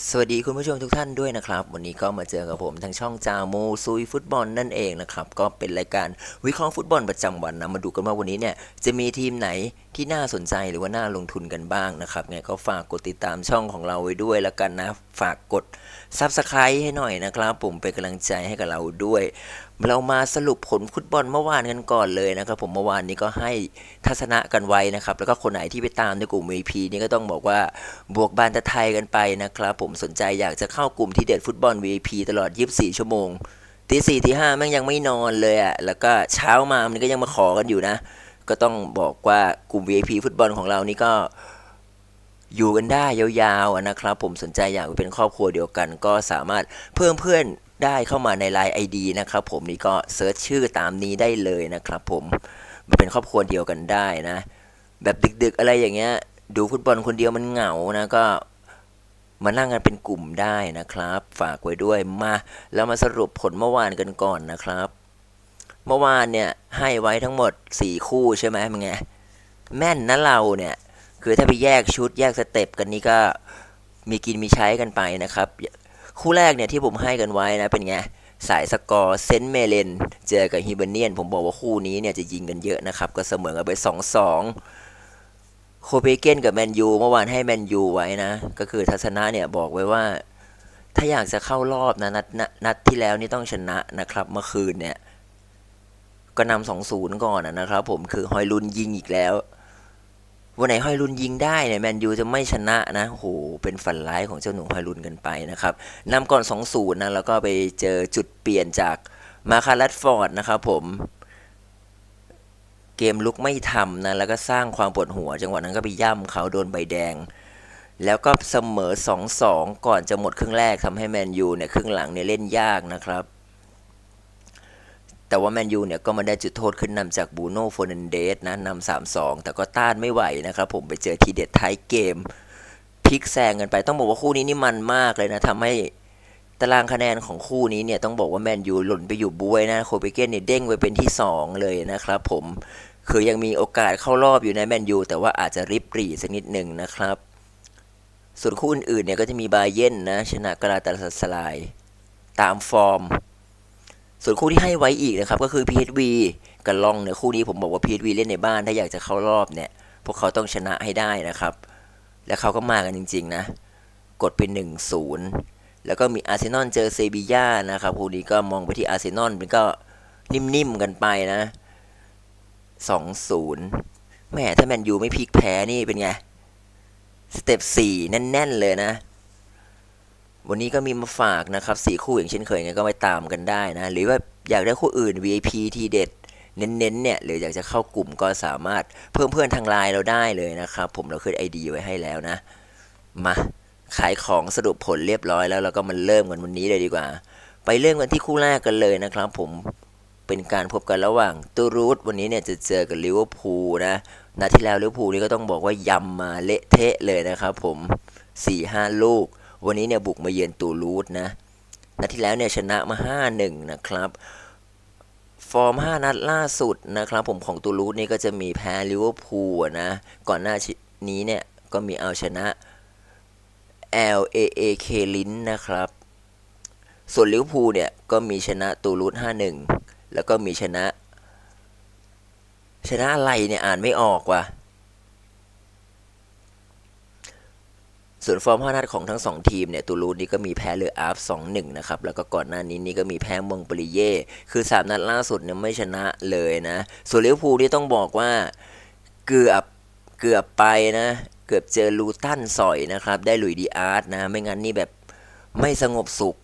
สวัสดีคุณผู้ชมทุกท่านด้วยนะครับ วันนี้ก็มาเจอกับผมทางช่องจาโมซุยฟุตบอลนั่นเองนะครับ ก็เป็นรายการวิเคราะห์ฟุตบอลประจำวันนะมาดูกันว่าวันนี้เนี่ยจะมีทีมไหน ที่น่าสนใจหรือว่าน่าลงทุนกันบ้างนะครับไงก็ฝากกดติดตามช่องของเราไว้ด้วยแล้วกันนะ ฝากกด Subscribe ให้หน่อยนะครับผมเป็นกำลังใจให้กับเราด้วย เรามาสรุปผลฟุตบอลเมื่อวานกันก่อนเลยนะครับ ผมเมื่อวานนี้ก็ให้ทัศนะกันไว้นะครับ แล้วก็คนไหนที่ไปตามในกลุ่ม VP นี่ก็ต้องบอกว่าบวกบานตะไทยกันไปนะครับผมสนใจอยากจะเข้ากลุ่มที่เด็ดฟุตบอล VP ตลอด 24 ชั่วโมงตีสี่ตีห้าแม่งยังไม่นอนเลยอะ่ะแล้วก็เช้ามามันก็ยังมาขอกันอยู่นะ ก็ต้องบอกว่ากลุ่ม VIP ฟุตบอลของเรานี่ก็อยู่กันได้ยาวๆนะครับ ผมสนใจอยากเป็นครอบครัวเดียวกัน ก็สามารถเพิ่มเพื่อนได้เข้ามาใน Line ID นะครับผมนี่ก็เซิร์ชชื่อตามนี้ได้เลยนะครับ ผมมาเป็นครอบครัวเดียวกันได้นะ แบบดึกๆอะไรอย่างเงี้ย ดูฟุตบอลคนเดียวมันเหงานะก็มานั่งกันเป็นกลุ่มได้นะครับ ฝากไว้ด้วยมาแล้วมาสรุปผลเมื่อวานกันก่อนนะครับ เมื่อวานเนี่ยให้ไว้ทั้งหมด 4 คู่ใช่ไหมมึงไงแม่นนะเราเนี่ย คือถ้าไปแยกชุดแยกสเต็ปกันนี่ก็มีกินมีใช้กันไปนะครับ คู่แรกเนี่ยที่ผมให้กันไว้นะเป็นไงสายสกอร์เซนเมเลนเจอกับฮิเบเนียน ผมบอกว่าคู่นี้เนี่ยจะยิงกันเยอะนะครับ ก็เสมอกันไป2-2 โคเปเกนกับแมนยูเมื่อวานให้แมนยูไว้นะ ก็คือทัศนะเนี่ยบอกไว้ว่า ถ้าอยากจะเข้ารอบนะนัดนัดที่แล้วนี่ต้องชนะนะครับ เมื่อคืนเนี่ย ก็นำสองศูนย์ก่อนนะครับผมคือฮอยลุนยิงอีกแล้ว วันไหนฮอยลุนยิงได้เนี่ยแมนยูจะไม่ชนะนะโหเป็นฝันร้ายของเจ้าหนุ่มฮอยลุนกันไปนะครับนำก่อน2-0นะแล้วก็ไปเจอจุดเปลี่ยนจากมาคารัตฟอร์ดนะครับผมเกมลุกไม่ทำนะแล้วก็สร้างความปวดหัว จังหวะนั้นก็ไปย่ำเขาโดนใบแดง แล้วก็เสมอ 2-2 ก่อนจะหมดครึ่งแรกทำให้แมนยูเนี่ยครึ่งหลังเนี่ยเล่นยากนะครับ แต่ว่าแมนยูเนี่ยก็มาได้จุดโทษขึ้นนำจากบูโน่โฟนันเดสนะนำสามสองแต่ก็ต้านไม่ไหวนะครับผมไปเจอทีเด็ดท้ายเกมพลิกแซงกันไปต้องบอกว่าคู่นี้นี่มันมากเลยนะทำให้ตารางคะแนนของคู่นี้เนี่ยต้องบอกว่าแมนยูหล่นไปอยู่บวยนะโคเปเกนเนี่ยเด้งไปเป็นที่ 2 เลยนะครับผมคือยังมีโอกาสเข้ารอบอยู่ในแมนยูแต่ว่าอาจจะริบหรี่สักนิดหนึ่งนะครับ ส่วนคู่อื่นๆเนี่ยก็จะมีบาเยนนะชนะกราตาสลาย ตามฟอร์ม ส่วนคู่ที่ให้ไว้อีกนะครับก็คือ PSV กับลองเนี่ยคู่นี้ผมบอกว่า PSV เล่นในบ้านถ้าอยากจะเข้ารอบเนี่ย พวกเขาต้องชนะให้ได้นะครับ และเขาก็มากันจริง ๆ นะ กดเป็น 1-0 แล้วก็มีอาร์เซนอลเจอเซบีย่านะครับคู่นี้ก็มองไปที่อาร์เซนอลมันก็นิ่มๆกันไปนะ 2-0แหมถ้าแมนยูไม่พลิกแพ้นี่เป็นไงสเต็ป4แน่น ๆ เลยนะ วันนี้ก็มีมาฝากนะครับสี่คู่อย่างเช่นเคยไงก็ไปตามกันได้นะ หรือว่าอยากได้คู่อื่น VIP ทีเด็ดเน้นๆเนี่ยหรืออยากจะเข้ากลุ่มก็สามารถเพิ่มเพื่อนทางไลน์เราได้เลยนะครับ ผมเราขึ้น ID ไว้ให้แล้วนะ มาขายของสรุปผลเรียบร้อยแล้วเราก็มาเริ่มกันวันนี้เลยดีกว่า ไปเริ่มกันที่คู่แรกกันเลยนะครับ ผมเป็นการพบกันระหว่างตูรูทวันนี้เนี่ยจะเจอกับลิเวอร์พูลนะนัดที่แล้วลิเวอร์พูลนี่ก็ต้องบอกว่ายำมาเละเทะเลยนะครับผม4-5 ลูก วันนี้เนี่ยบุกมาเยือนตูรูทนะนัดที่แล้วเนี่ยชนะมา 5-1 นะครับ ฟอร์ม 5 นัดล่าสุดนะครับผมของตูรูทนี่ก็จะมีแพ้ลิเวอร์พูลนะ ก่อนหน้านี้เนี่ยก็มีเอาชนะ L A A K ลิ้นนะครับ ส่วนลิเวอร์พูลเนี่ยก็มีชนะตูรูท5-1 แล้วก็มีชนะ ชนะอะไรเนี่ยอ่านไม่ออกว่ะ ส่วนฟอร์มห้านัดของทั้งสองทีมเนี่ยตูรูดนี่ก็มีแพ้เลออาร์ฟสองหนึ่งนะครับ แล้วก็ก่อนหน้านี้นี่ก็มีแพ้มองปริเย่คือสามนัดล่าสุดเนี่ยไม่ชนะเลยนะ ส่วนลิเวอร์พูลนี่ต้องบอกว่าเกือบเกือบไปนะ เกือบเจอลูตันสอยนะครับ ได้ลุยดีอาร์ตนะ ไม่งั้นนี่แบบไม่สงบสุข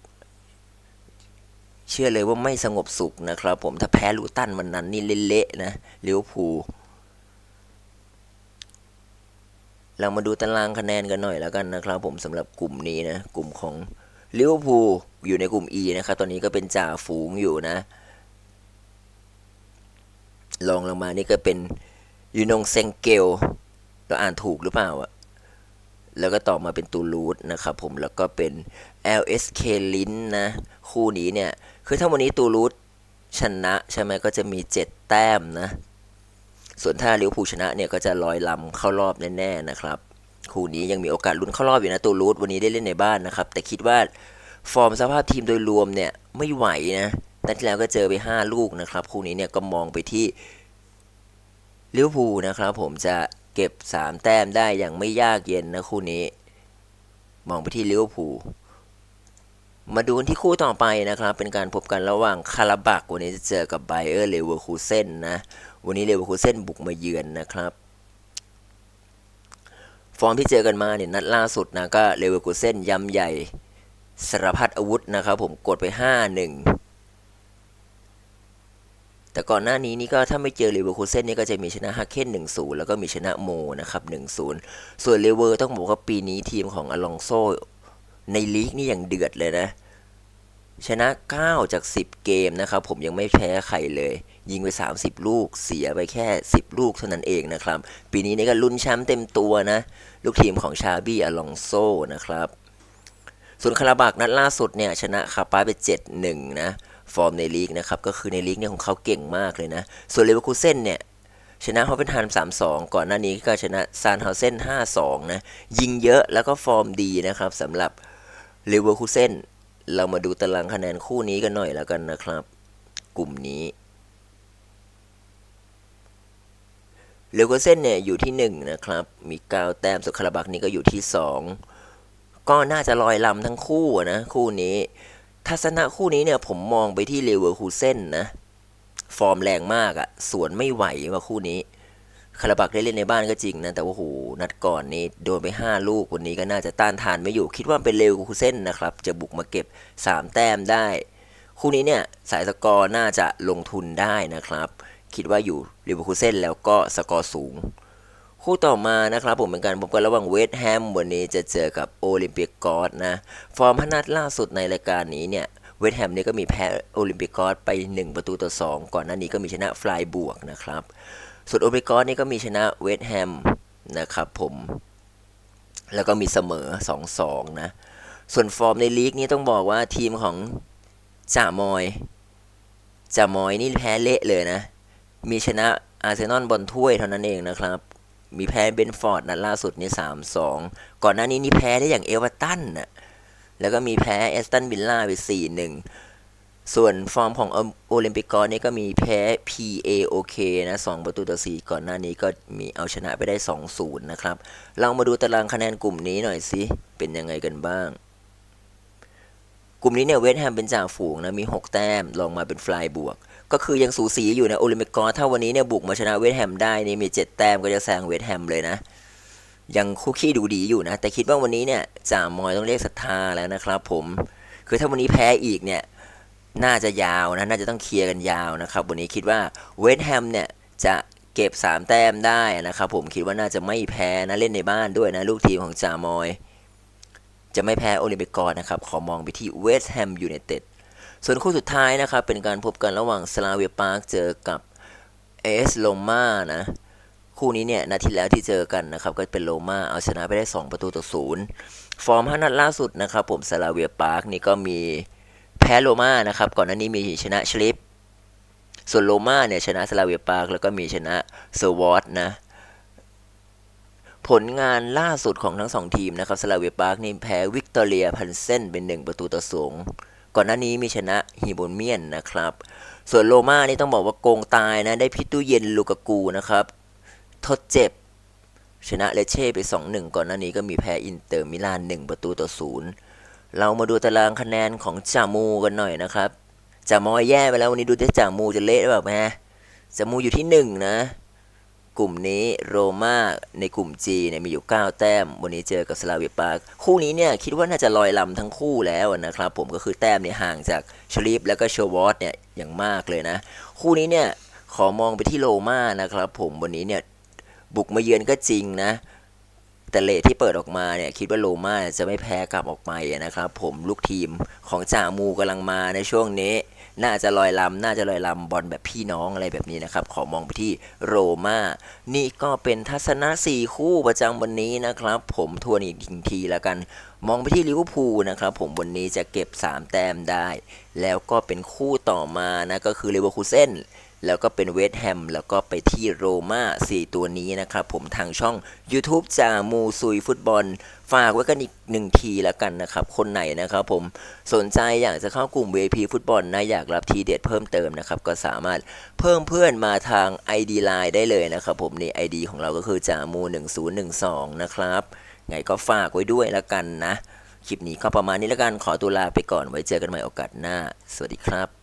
เชื่อเลยว่าไม่สงบสุขนะครับ ผมถ้าแพ้ลูตันวันนั้นนี่เละๆนะลิเวอร์พูล เรามาดูตารางคะแนนกันหน่อยแล้วกันนะครับผมสำหรับกลุ่มนี้นะ กลุ่มของลิเวอร์พูลอยู่ในกลุ่ม E นะครับ ตอนนี้ก็เป็นจ่าฝูงอยู่นะลองลงมานี่ก็เป็นยูนงเซงเกลเราอ่านถูกหรือเปล่าอะแล้วก็ต่อมาเป็นตูลูดนะครับผมแล้วก็เป็น LSK ลินนะ คู่นี้เนี่ย คือถ้าวันนี้ตูลูดชนะใช่ไหมก็จะมี 7 แต้มนะ ส่วนถ้าลิเวอร์พูลชนะเนี่ยก็จะลอยลำเข้ารอบแน่ๆนะครับ คู่นี้ยังมีโอกาสลุ้นเข้ารอบอยู่นะตูรูทวันนี้ได้เล่นในบ้านนะครับ แต่คิดว่าฟอร์มสภาพทีมโดยรวมเนี่ยไม่ไหวนะนัดที่แล้วก็เจอไป 5 ลูกนะครับ คู่นี้เนี่ยก็มองไปที่ลิเวอร์พูลนะครับ ผมจะเก็บ 3 แต้มได้อย่างไม่ยากเย็นนะคู่นี้ มองไปที่ลิเวอร์พูล มาดูที่คู่ต่อไปนะครับ เป็นการพบกันระหว่างคาราบักวันนี้จะเจอกับไบเออร์เลเวอร์คูเซนนะ วันนี้เลเวอร์คูเซนบุกมาเยือนนะครับ ฟอร์มที่เจอกันมาเนี่ยนัดล่าสุดนะ ก็เลเวอร์คูเซนยำใหญ่สารพัดอาวุธนะครับ ผมกดไป 5-1 แต่ก่อนหน้านี้นี่ก็ถ้าไม่เจอเลเวอร์คูเซนนี่ก็จะมีชนะฮักเคน1-0 แล้วก็มีชนะโมนะครับ 1-0 ส่วนเลเวอร์ต้องบอกว่าปีนี้ทีมของอลองโซ ในลีกนี่อย่างเดือดเลยนะ ชนะ 9 จาก 10 เกมนะครับ ผมยังไม่แพ้ใครเลย ยิงไป 30 ลูก เสียไปแค่ 10 ลูกเท่านั้นเองนะครับ ปีนี้นี่ก็ลุ้นแชมป์เต็มตัวนะ ลูกทีมของชาบี้อลองโซนะครับส่วนคาราบักนัดล่าสุดเนี่ยชนะคาปาไป 7-1 นะ ฟอร์มในลีกนะครับ ก็คือในลีกเนี่ยของเขาเก่งมากเลยนะ ส่วนเลเวอร์คูเซนเนี่ย ชนะฮอฟเฟนไฮม์3-2 ก่อนหน้านี้ก็ชนะซานเฮาเซน5-2 นะ ยิงเยอะแล้วก็ฟอร์มดีนะครับสำหรับ เลเวอร์คูเซนเรามาดูตารางคะแนนคู่นี้กันหน่อยแล้วกันนะครับ กลุ่มนี้เลเวอร์เซนเนี่ยอยู่ที่ 1 นะครับ มี9แต้มส่วนคาราบักนี่ก็อยู่ที่ 2 ก็น่าจะลอยลำทั้งคู่นะคู่นี้ ทัศนะคู่นี้เนี่ยผมมองไปที่เลเวอร์คูเซนนะ ฟอร์มแรงมากอะ่ะสวนไม่ไหวว่าคู่นี้ คาราบักได้เล่นในบ้านก็จริงนะแต่ว่าโหนัดก่อนนี้โดนไป 5 ลูกวันนี้ก็น่าจะต้านทานไม่อยู่ คิดว่าเป็นเลวคูเซนนะครับ จะบุกมาเก็บ 3 แต้มได้ คู่นี้เนี่ยสายสกอร์น่าจะลงทุนได้นะครับ คิดว่าอยู่เลเวอร์คูเซนแล้วก็สกอร์สูง คู่ต่อมานะครับ ผมเป็นการพบกันระหว่างเวสต์แฮมวันนี้จะเจอกับโอลิมปิกกอสนะ ฟอร์มพนัดล่าสุดในรายการนี้เนี่ย เวสต์แฮมเนี่ยก็มีแพ้โอลิมปิกกอสไป 1 ประตูต่อ 2 ก่อนหน้านี้ก็มีชนะฟลายบวกนะครับ ส่วนโอลิมปิกกอสนี่ก็มีชนะเวสต์แฮมนะครับผม แล้วก็มีเสมอ 2-2 นะ ส่วนฟอร์มในลีกนี่ต้องบอกว่าทีมของจ่ามอยจ่ามอยนี่แพ้เละเลยนะ มีชนะอาร์เซนอลบอลถ้วยเท่านั้นเองนะครับ มีแพ้เบนฟอร์ดนัดล่าสุดนี่สามสองก่อนหน้านี้นี่แพ้ได้อย่างเอเวอร์ตันน่ะ แล้วก็มีแพ้เอสตันวิลล่าไปสี่หนึ่งส่วนฟอร์มของโอลิมปิกกอนี่ก็มีแพ้ PAOK นะ 2 ประตูต่อ 4 ก่อนหน้านี้ก็มีเอาชนะไปได้ 2-0 นะครับ เรามาดูตารางคะแนนกลุ่มนี้หน่อยสิ เป็นยังไงกันบ้าง กลุ่มนี้เนี่ยเวสต์แฮมเป็นจ่าฝูงนะ มี 6 แต้มลองมาเป็นฟลายบวก ก็คือยังสูสีอยู่นะโอลิมปิกกอถ้าวันนี้เนี่ยบุกมาชนะเวสต์แฮมได้นี่มี 7 แต้มก็จะแซงเวสต์แฮมเลยนะ ยังคู่ขี้ดูดีอยู่นะ แต่คิดว่าวันนี้เนี่ยจ่ามอยต้องเรียกศรัทธาแล้วนะครับผมคือถ้าวันนี้แพ้อีกเนี่ยน่าจะยาวนะน่าจะต้องเคลียร์กันยาวนะครับ วันนี้คิดว่าเวสต์แฮมเนี่ยจะเก็บ 3 แต้มได้นะครับผมคิดว่าน่าจะไม่แพ้นะเล่นในบ้านด้วยนะ ลูกทีมของจามอย จะไม่แพ้โอลิมปิกกอสนะครับ ขอมองไปที่เวสต์แฮมยูไนเต็ดส่วนคู่สุดท้ายนะครับ เป็นการพบกันระหว่างสลาเวียปาร์คเจอกับเอสโลมานะ คู่นี้เนี่ยนาทีแล้วที่เจอกันนะครับก็เป็นโลมาเอาชนะไปได้ 2 ประตูต่อศูนย์ฟอร์มห้านัดล่าสุดนะครับผมสลาเวียปาร์คนี่ก็มีแพ้โรม่านะครับก่อนหน้านี้มีชนะชลิปส่วนโรม่าเนี่ยชนะสลาเวียปาร์กแล้วก็มีชนะเซอร์วอตนะผลงานล่าสุดของทั้งสองทีมนะครับสลาเวียปาร์กนี่แพ้วิกตอเรียพันเซนเป็น 1 ประตูต่อสองก่อนหน้านี้มีชนะฮีโบนเมียนนะครับ ส่วนโรม่านี่ต้องบอกว่าโกงตายนะ ได้พิตูเย็นลูกากูนะครับ ทดเจ็บ ชนะเลเช่ไป 2-1 ก่อนหน้านี้ก็มีแพ้อินเตอร์มิลาน 1 ประตูต่อศูนย์เรามาดูตารางคะแนนของจามูกันหน่อยนะครับจามอยแย่ไปแล้ววันนี้ดูที่จามูจะเละหรือเปล่าแม่จามูอยู่ที่หนึ่งนะ กลุ่มนี้โรม่าในกลุ่ม G เนี่ยมีอยู่ 9 แต้ม วันนี้เจอกับสลาเวียปาร์คคู่นี้เนี่ยคิดว่าน่าจะลอยลำทั้งคู่แล้วนะครับผมก็คือแต้มเนี่ยห่างจากชลีฟแล้วก็โชวอตเนี่ยอย่างมากเลยนะ คู่นี้เนี่ยขอมองไปที่โรม่านะครับผมวันนี้เนี่ย บุกมาเยือนก็จริงนะ แต่เลทที่เปิดออกมาเนี่ยคิดว่าโรม่าจะไม่แพ้กลับออกไปนะครับ ผมลูกทีมของจ่ามูกำลังมาในช่วงนี้ น่าจะลอยลำน่าจะลอยลำบอลแบบพี่น้องอะไรแบบนี้นะครับ ขอมองไปที่โรม่านี่ก็เป็นทัศนะ4คู่ประจำวันนี้นะครับ ผมทวนอีกทีแล้วกันมองไปที่ลิเวอร์พูลนะครับผมวันนี้จะเก็บ 3 แต้มได้ แล้วก็เป็นคู่ต่อมานะก็คือเลเวอร์คูเซน แล้วก็เป็นเวสต์แฮมแล้วก็ไปที่โรม่า4ตัวนี้นะครับผมทางช่อง YouTube จามูซุยฟุตบอล ฝากไว้กันอีกหนึ่งทีแล้วกันนะครับ คนไหนนะครับผมสนใจอยากจะเข้ากลุ่ม VIP ฟุตบอลนะอยากรับทีเด็ดเพิ่มเติมนะครับ ก็สามารถเพิ่มเพื่อนมาทาง ID Line ได้เลยนะครับผมนี่ ID ของเราก็คือจามู1012 นะครับไงก็ฝากไว้ด้วยแล้วกันนะ คลิปนี้ก็ประมาณนี้แล้วกันขอตัวลาไปก่อนไว้เจอกันใหม่โอกาสหน้า สวัสดีครับ